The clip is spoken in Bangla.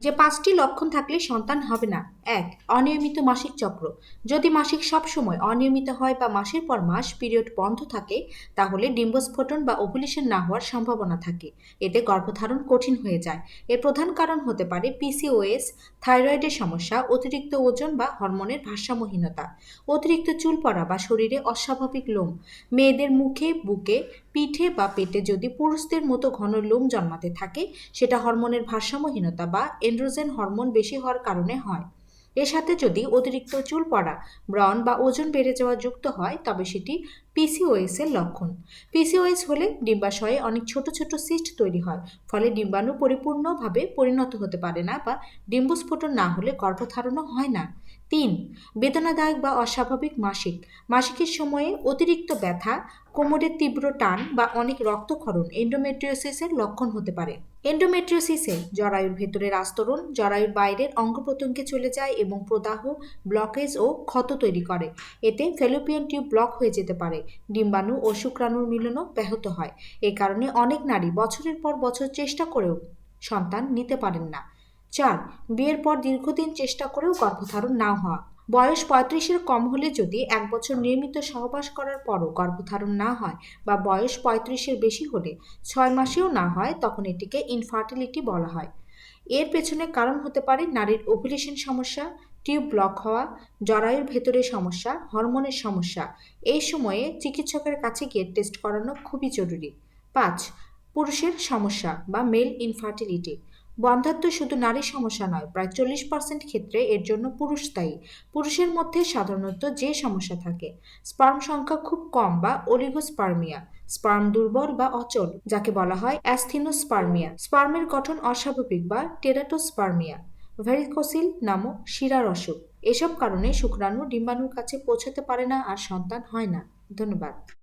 যে পাঁচটি লক্ষণ থাকলে সন্তান হবে না। এক, অনিয়মিত মাসিক চক্র। যদি মাসিক সব সময় অনিয়মিত হয় বা মাসের পর মাস পিরিয়ড বন্ধ থাকে, তাহলে ডিম্বস্ফোটন বা ওভুলেশন না হওয়ার সম্ভাবনা থাকে। এতে গর্ভধারণ কঠিন হয়ে যায়। এর প্রধান কারণ হতে পারে পিসিওএস থাইরয়েডের সমস্যা, অতিরিক্ত ওজন বা হরমোনের ভারসাম্যহীনতা, অতিরিক্ত চুল পড়া বা শরীরে অস্বাভাবিক লোম। মেয়েদের মুখে, বুকে, পিঠে বা পেটে যদি পুরুষদের মতো ঘন লোম জন্মাতে থাকে, সেটা হরমোনের ভারসাম্যহীনতা বা এন্ড্রোজেন হরমোন বেশি হওয়ার কারণে হয়। এর সাথে যদি অতিরিক্ত চুল পড়া, ব্রণ বা ওজন বেড়ে যাওয়া যুক্ত হয়, তবে সেটি পিসিওএস এর লক্ষণ। পিসিওএস হলে ডিম্বাশয়ে অনেক ছোট ছোট সিস্ট তৈরি হয়, ফলে ডিম্বাণু পরিপূর্ণভাবে পরিণত হতে পারে না বা ডিম্বস্ফোটন না হলে গর্ভধারণও হয় না। তিন, বেদনাদায়ক বা অস্বাভাবিক মাসিক। মাসিকের সময়ে অতিরিক্ত ব্যথা, কোমরের তীব্র টান বা অনেক রক্তক্ষরণ এন্ডোমেট্রিওসিসের লক্ষণ হতে পারে। এন্ডোমেট্রিওসিসে জরায়ুর ভেতরের আস্তরণ, জরায়ুর বাইরের অঙ্গ প্রত্যঙ্গে চলে যায় এবং প্রদাহ ব্লকেজ ও ক্ষত তৈরি করে। এতে ফেলোপিয়ান টিউব ব্লক হয়ে যেতে পারে। ডিম্বাণু ও শুক্রাণুর মিলনও ব্যাহত হয়। এ কারণে অনেক নারী বছরের পর বছর চেষ্টা করেও সন্তান নিতে পারেন না। চার, বিয়ের পর দীর্ঘদিন চেষ্টা করেও গর্ভধারণ না হওয়া। বয়স পঁয়ত্রিশের কম হলে যদি এক বছর নিয়মিত সহবাস করার পরও গর্ভধারণ না হয় বা বয়স পঁয়ত্রিশের বেশি হলে ছয় মাসেও না হয়, তখন এটিকে ইনফার্টিলিটি বলা হয়। এর পেছনে কারণ হতে পারে নারীর ওভুলেশন সমস্যা, টিউব ব্লক হওয়া, জরায়ুর ভেতরে সমস্যা, হরমোনের সমস্যা। এই সময়ে চিকিৎসকের কাছে গিয়ে টেস্ট করানো খুবই জরুরি। পাঁচ, পুরুষের সমস্যা বা মেল ইনফার্টিলিটি বন্ধাত্ব শুধু নারীর সমস্যা নয়, প্রায় চল্লিশ পার্সেন্ট ক্ষেত্রে এর জন্য পুরুষ দায়ী। পুরুষের মধ্যে সাধারণত যে সমস্যা থাকে স্পার্ম সংখ্যা খুব কম বা অলিগোস্পার্মিয়া স্পার্ম দুর্বল বা অচল, যাকে বলা হয় অ্যাস্থিনোস্পার্মিয়া স্পার্মের গঠন অস্বাভাবিক বা টেরাটোস্পার্মিয়া ভেরিকোসিল নামক শিরার অসুখ এসব কারণে শুক্রাণু ডিম্বাণুর কাছে পৌঁছাতে পারে না আর সন্তান হয় না। ধন্যবাদ।